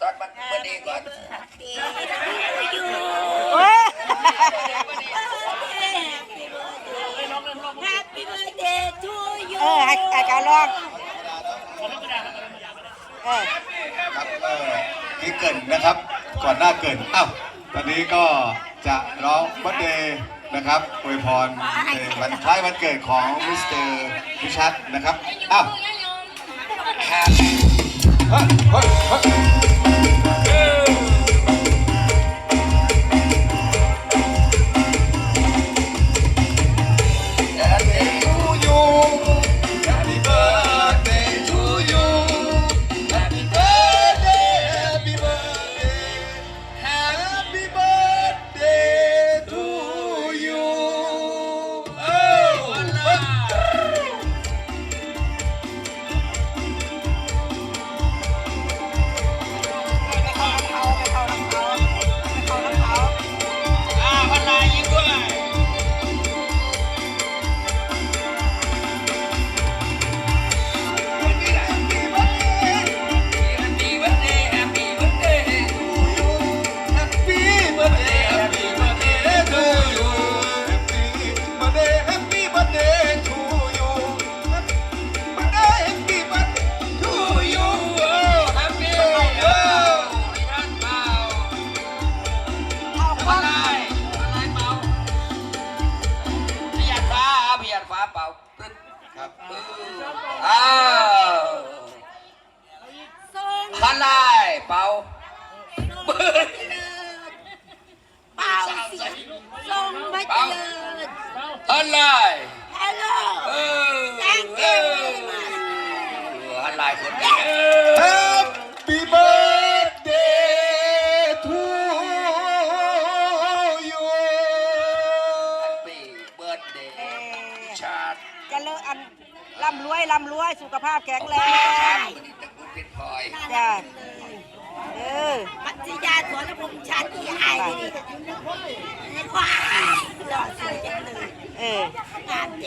ตอนมันมันดีก่อนเออไอ้การ้อง เออที่เกินนะครับ ก่อนหน้าเกรินอ้าวตอนนี้ก็จะร้องบัตเดย์นะครับอวยพรในวันคล้ายวันเกิดของมิสเตอร์พิชัดนะครับอ้าวฮ พันลายเป่าเป่าเสียงทรงไม่เจริญ พันลายฮัลโหลเออ Thank เอ you อพันลายคนนี้เออ Happy birthday to you ปีเบิร์ดเดย์ชาติเจะเลิกอันร่ำรวยร่ำรวยสุขภาพแข็งแรงวันนี้ตะกุนเป็นพลอยจ้ะเออปัจจิยาสวนภูมิชันที่ไอ้นี่ควายหล่อส ว